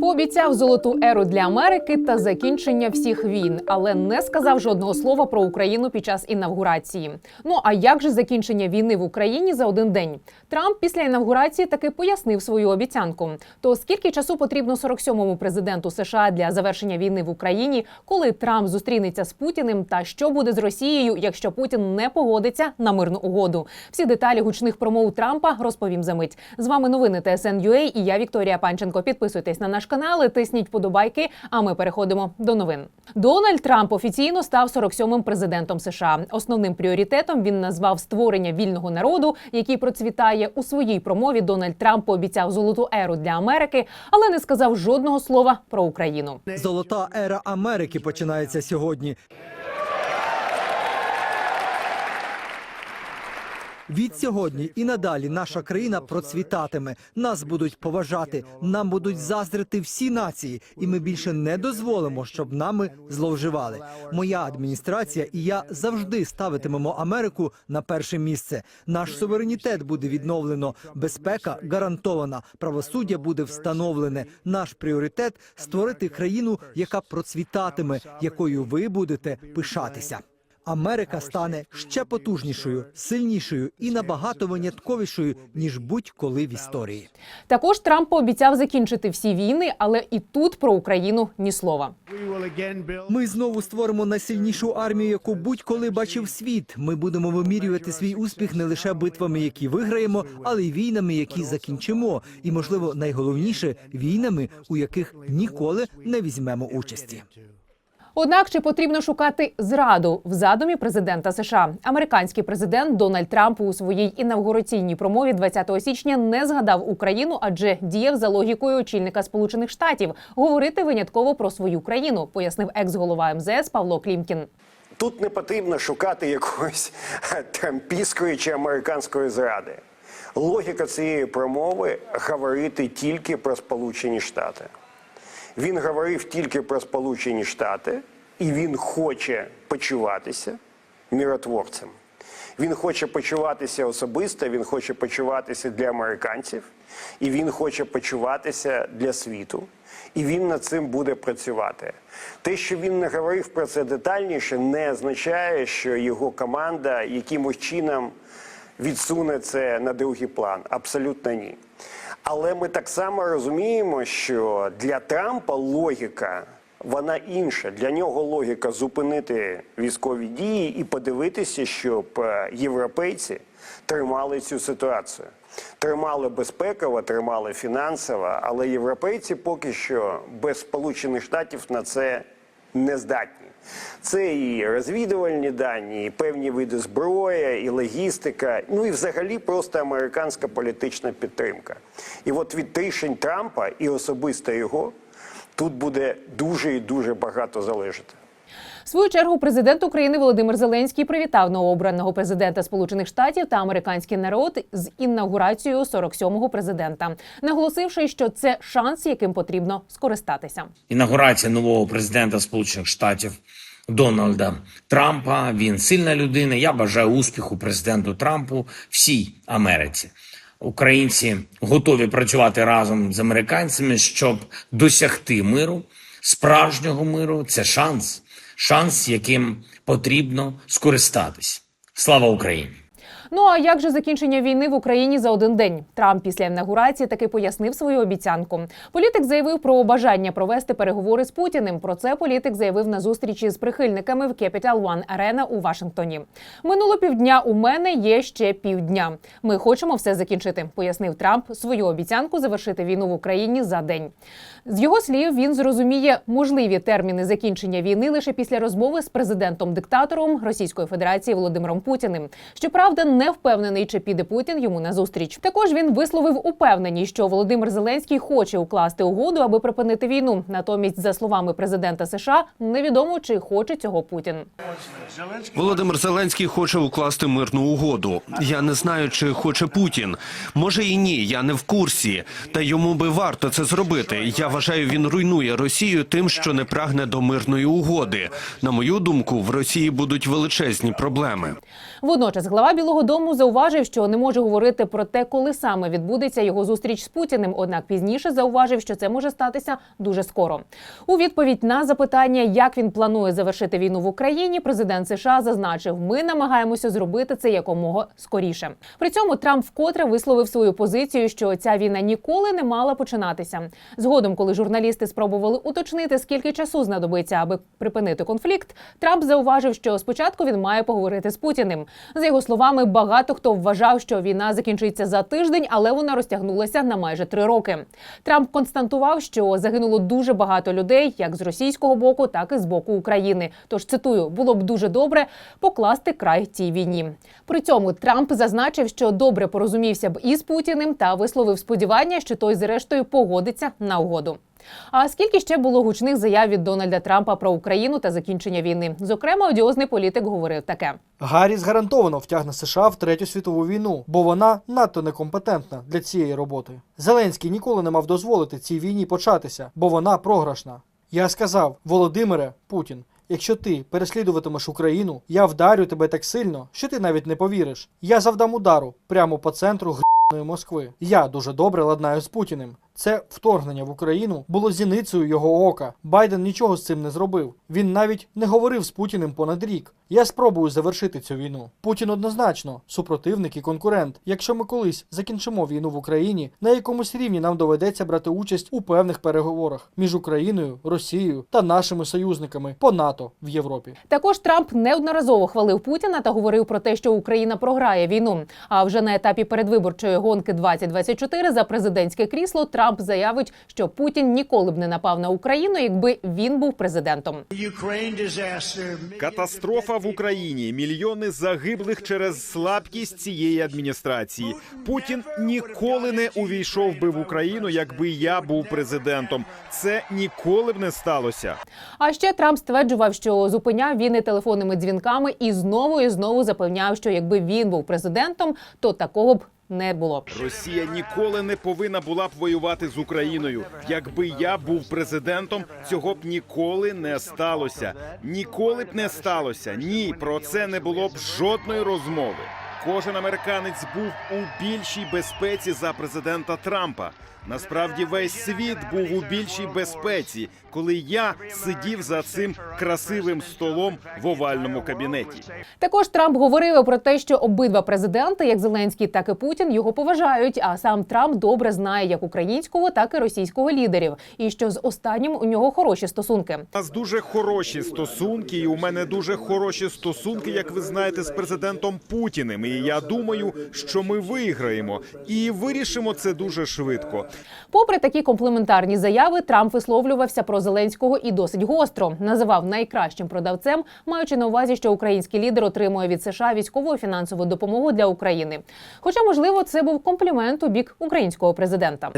Пообіцяв золоту еру для Америки та закінчення всіх війн, але не сказав жодного слова про Україну під час інавгурації. Ну а як же закінчення війни в Україні за один день? Трамп після інавгурації таки пояснив свою обіцянку. То скільки часу потрібно 47-му президенту США для завершення війни в Україні, коли Трамп зустрінеться з Путіним, та що буде з Росією, якщо Путін не погодиться на мирну угоду? Всі деталі гучних промов Трампа розповім за мить. З вами новини ТСН.UA і я Вікторія Панченко. Підписуйтесь на наш канал, і тисніть подобайки. А ми переходимо до новин. Дональд Трамп офіційно став 47-м президентом США. Основним пріоритетом він назвав створення вільного народу, який процвітає у своїй промові. Дональд Трамп пообіцяв золоту еру для Америки, але не сказав жодного слова про Україну. Золота ера Америки починається сьогодні. Від сьогодні і надалі наша країна процвітатиме. Нас будуть поважати, нам будуть заздрити всі нації, і ми більше не дозволимо, щоб нами зловживали. Моя адміністрація і я завжди ставитимемо Америку на перше місце. Наш суверенітет буде відновлено, безпека гарантована, правосуддя буде встановлене. Наш пріоритет створити країну, яка процвітатиме, якою ви будете пишатися. Америка стане ще потужнішою, сильнішою і набагато винятковішою ніж будь-коли в історії. Також Трамп пообіцяв закінчити всі війни, але і тут про Україну ні слова. Ми знову створимо найсильнішу армію, яку будь-коли бачив світ. Ми будемо вимірювати свій успіх не лише битвами, які виграємо, але й війнами, які закінчимо, і можливо найголовніше війнами, у яких ніколи не візьмемо участі. Однак чи потрібно шукати зраду в задумі президента США? Американський президент Дональд Трамп у своїй інавгураційній промові 20 січня не згадав Україну, адже діяв за логікою очільника Сполучених Штатів говорити винятково про свою країну, пояснив екс-голова МЗС Павло Клімкін. Тут не потрібно шукати якоїсь трампійської чи американської зради. Логіка цієї промови говорити тільки про Сполучені Штати. Він говорив тільки про Сполучені Штати, і він хоче почуватися миротворцем. Він хоче почуватися особисто, він хоче почуватися для американців, і він хоче почуватися для світу. І він над цим буде працювати. Те, що він не говорив про це детальніше, не означає, що його команда якимось чином відсуне це на другий план. Абсолютно ні. Але ми так само розуміємо, що для Трампа логіка вона інша. Для нього логіка зупинити військові дії і подивитися, щоб е, європейці тримали цю ситуацію. Тримали безпеково, тримали фінансово, але європейці поки що без Сполучених Штатів на це не здатні. Це і розвідувальні дані, і певні види зброї, і логістика, ну і взагалі просто американська політична підтримка. І от від рішень Трампа і особисто його тут буде дуже і дуже багато залежати. В свою чергу президент України Володимир Зеленський привітав новообраного президента Сполучених Штатів та американський народ з інаугурацією 47-го президента, наголосивши, що це шанс, яким потрібно скористатися. інаугурація нового президента Сполучених Штатів Дональда Трампа. Він сильна людина. Я бажаю успіху президенту Трампу всій Америці. Українці готові працювати разом з американцями, щоб досягти миру, справжнього миру. Це шанс, шанс, яким потрібно скористатись. Слава Україні! Ну а як же закінчення війни в Україні за один день? Трамп після інаугурації таки пояснив свою обіцянку. Політик заявив про бажання провести переговори з Путіним. Про це політик заявив на зустрічі з прихильниками в Capital One Arena у Вашингтоні. Минуло півдня. У мене є ще півдня. Ми хочемо все закінчити, пояснив Трамп свою обіцянку завершити війну в Україні за день. З його слів він зрозуміє можливі терміни закінчення війни лише після розмови з президентом-диктатором Російської Федерації Володимиром Путіним. Щоправда, не впевнений, чи піде Путін йому на зустріч. Також він висловив упевненість, що Володимир Зеленський хоче укласти угоду, аби припинити війну. Натомість, за словами президента США, невідомо чи хоче цього Путін. Володимир Зеленський хоче укласти мирну угоду. Я не знаю, чи хоче Путін. Може і ні, я не в курсі. Та йому би варто це зробити. Я вважаю, він руйнує Росію тим, що не прагне до мирної угоди. На мою думку, в Росії будуть величезні проблеми. Водночас глава Білого Дому зауважив, що не може говорити про те, коли саме відбудеться його зустріч з Путіним. Однак пізніше зауважив, що це може статися дуже скоро. У відповідь на запитання, як він планує завершити війну в Україні, президент США зазначив: ми намагаємося зробити це якомога скоріше. При цьому Трамп вкотре висловив свою позицію, що ця війна ніколи не мала починатися. Згодом, коли журналісти спробували уточнити, скільки часу знадобиться, аби припинити конфлікт, Трамп зауважив, що спочатку він має поговорити з Путіним. За його словами, багато хто вважав, що війна закінчиться за тиждень, але вона розтягнулася на майже три роки. Трамп констатував, що загинуло дуже багато людей, як з російського боку, так і з боку України. Тож цитую, було б дуже добре покласти край цій війні. При цьому Трамп зазначив, що добре порозумівся б із Путіним та висловив сподівання, що той зрештою погодиться на угоду. А скільки ще було гучних заяв від Дональда Трампа про Україну та закінчення війни? Зокрема, одіозний політик говорив таке. Гарріс гарантовано втягне США в третю світову війну, бо вона надто некомпетентна для цієї роботи. Зеленський ніколи не мав дозволити цій війні початися, бо вона програшна. Я сказав, Володимире Путін, якщо ти переслідуватимеш Україну, я вдарю тебе так сильно, що ти навіть не повіриш. Я завдам удару прямо по центру гр'ної Москви. Я дуже добре ладнаю з Путіним. Це вторгнення в Україну було зіницею його ока. Байден нічого з цим не зробив. Він навіть не говорив з Путіним понад рік. Я спробую завершити цю війну. Путін однозначно супротивник і конкурент. Якщо ми колись закінчимо війну в Україні, на якомусь рівні нам доведеться брати участь у певних переговорах між Україною, Росією та нашими союзниками по НАТО в Європі. Також Трамп неодноразово хвалив Путіна та говорив про те, що Україна програє війну. А вже на етапі передвиборчої гонки 2024 за президентське крісло Трамп заявить, що Путін ніколи б не напав на Україну, якби він був президентом. Катастрофа в Україні. Мільйони загиблих через слабкість цієї адміністрації. Путін ніколи не увійшов би в Україну, якби я був президентом. Це ніколи б не сталося. А ще Трамп стверджував, що зупиняв війни телефонними дзвінками і знову і знову запевняв, що якби він був президентом, то такого б не було. Росія ніколи не повинна була б воювати з Україною. Якби я був президентом, цього б ніколи не сталося. Ніколи б не сталося. Ні, про це не було б жодної розмови. Кожен американець був у більшій безпеці за президента Трампа. Насправді весь світ був у більшій безпеці, коли я сидів за цим красивим столом в овальному кабінеті. Також Трамп говорив про те, що обидва президенти, як Зеленський, так і Путін, його поважають. А сам Трамп добре знає як українського, так і російського лідерів, і що з останнім у нього хороші стосунки. У нас дуже хороші стосунки, і у мене дуже хороші стосунки, як ви знаєте, з президентом Путіним. І я думаю, що ми виграємо і вирішимо це дуже швидко. Попри такі комплементарні заяви, Трамп висловлювався про Зеленського і досить гостро називав найкращим продавцем, маючи на увазі, що український лідер отримує від США військову і фінансову допомогу для України. Хоча, можливо, це був комплімент у бік українського президента.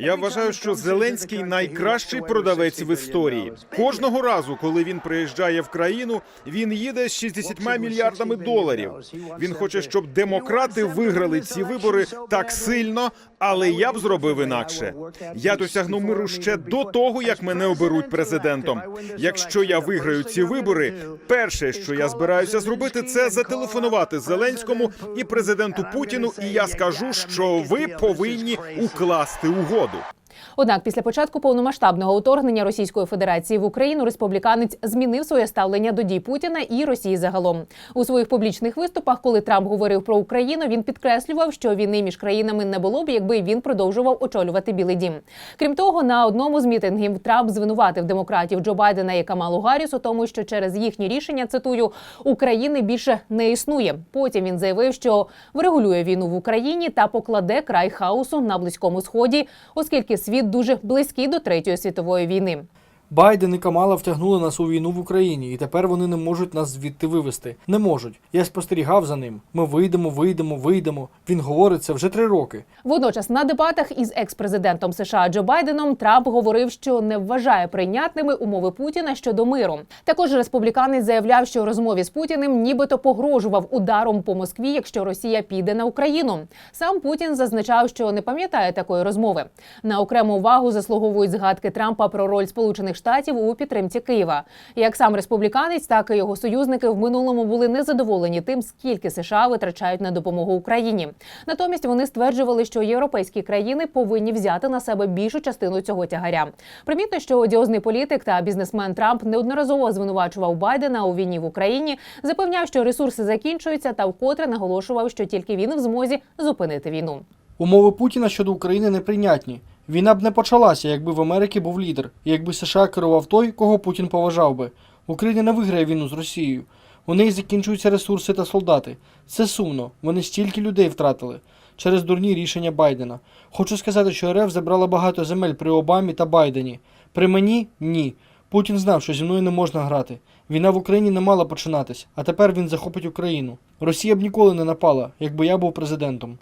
Я вважаю, що Зеленський найкращий продавець в історії. Кожного разу, коли він приїжджає в країну, він їде з 60 мільярдами доларів. Він хоче, щоб демократи виграли ці вибори так сильно, але я б зробив інакше. Я досягну миру ще до того, як мене оберуть президентом. Якщо я виграю ці вибори, перше, що я збираюся зробити, це зателефонувати Зеленському і президенту Путіну, і я скажу, що ви повинні укласти угоду. sábado. Однак, після початку повномасштабного вторгнення Російської Федерації в Україну республіканець змінив своє ставлення до дій Путіна і Росії загалом. У своїх публічних виступах, коли Трамп говорив про Україну, він підкреслював, що війни між країнами не було б, якби він продовжував очолювати Білий Дім. Крім того, на одному з мітингів Трамп звинуватив демократів Джо Байдена і Камалу Гарріс у тому, що через їхні рішення цитую України більше не існує. Потім він заявив, що врегулює війну в Україні та покладе край хаосу на близькому сході, оскільки світ дуже близькі до третьої світової війни. Байден і Камала втягнули нас у війну в Україні, і тепер вони не можуть нас звідти вивести. Не можуть. Я спостерігав за ним. Ми вийдемо, вийдемо, вийдемо. Він говорить це вже три роки. Водночас на дебатах із екс-президентом США Джо Байденом Трамп говорив, що не вважає прийнятними умови Путіна щодо миру. Також республіканець заявляв, що розмові з Путіним нібито погрожував ударом по Москві, якщо Росія піде на Україну. Сам Путін зазначав, що не пам'ятає такої розмови. На окрему увагу заслуговують згадки Трампа про роль Сполучених Штатів у підтримці Києва. Як сам республіканець, так і його союзники в минулому були незадоволені тим, скільки США витрачають на допомогу Україні. Натомість вони стверджували, що європейські країни повинні взяти на себе більшу частину цього тягаря. Примітно, що одіозний політик та бізнесмен Трамп неодноразово звинувачував Байдена у війні в Україні, запевняв, що ресурси закінчуються, та вкотре наголошував, що тільки він в змозі зупинити війну. Умови Путіна щодо України неприйнятні. Війна б не почалася, якби в Америці був лідер, і якби США керував той, кого Путін поважав би. Україна не виграє війну з Росією. У неї закінчуються ресурси та солдати. Це сумно. Вони стільки людей втратили через дурні рішення Байдена. Хочу сказати, що РФ забрала багато земель при Обамі та Байдені. При мені ні. Путін знав, що зі мною не можна грати. Війна в Україні не мала починатись, а тепер він захопить Україну. Росія б ніколи не напала, якби я був президентом.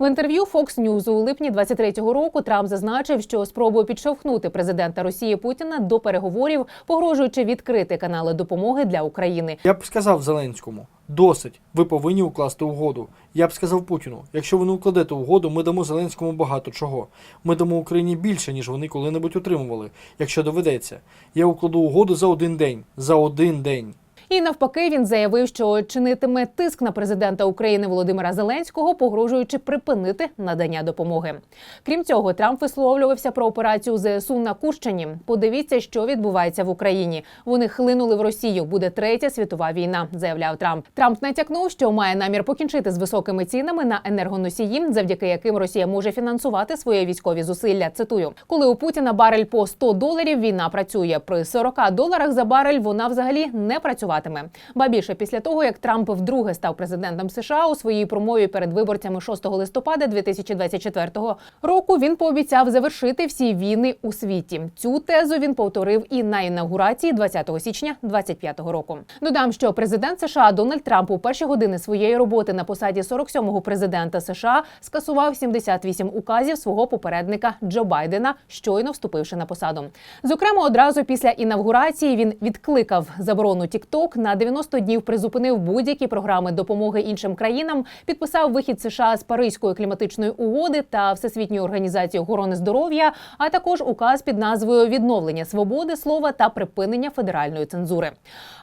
В інтерв'ю Fox News у липні 23-го року Трамп зазначив, що спробує підштовхнути президента Росії Путіна до переговорів, погрожуючи відкрити канали допомоги для України. Я б сказав Зеленському: досить, ви повинні укласти угоду. Я б сказав Путіну: якщо ви не укладете угоду, ми дамо Зеленському багато чого. Ми дамо Україні більше, ніж вони коли-небудь отримували, якщо доведеться. Я укладу угоду за один день. За один день. І навпаки, він заявив, що чинитиме тиск на президента України Володимира Зеленського, погрожуючи припинити надання допомоги. Крім цього, Трамп висловлювався про операцію ЗСУ на Курщині. Подивіться, що відбувається в Україні. Вони хлинули в Росію. Буде третя світова війна, заявляв Трамп. Трамп натякнув, що має намір покінчити з високими цінами на енергоносії, завдяки яким Росія може фінансувати свої військові зусилля. Цитую, коли у Путіна барель по 100 доларів, війна працює при 40 доларах за барель. Вона взагалі не працюватиме. Ба більше після того, як Трамп вдруге став президентом США у своїй промові перед виборцями 6 листопада 2024 року, він пообіцяв завершити всі війни у світі. Цю тезу він повторив і на інаугурації 20 січня 2025 року. Додам, що президент США Дональд Трамп у перші години своєї роботи на посаді 47-го президента США скасував 78 указів свого попередника Джо Байдена, щойно вступивши на посаду. Зокрема, одразу після інавгурації він відкликав заборону TikTok, на 90 днів призупинив будь-які програми допомоги іншим країнам, підписав вихід США з Паризької кліматичної угоди та Всесвітньої організації охорони здоров'я, а також указ під назвою Відновлення свободи слова та припинення федеральної цензури.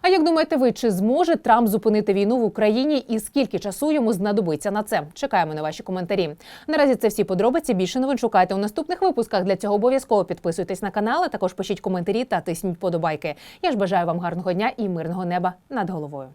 А як думаєте, ви чи зможе Трамп зупинити війну в Україні і скільки часу йому знадобиться на це? Чекаємо на ваші коментарі. Наразі це всі подробиці. Більше новин шукайте у наступних випусках. Для цього обов'язково підписуйтесь на канал, а також пишіть коментарі та тисніть подобайки. Я ж бажаю вам гарного дня і мирного неба над головою.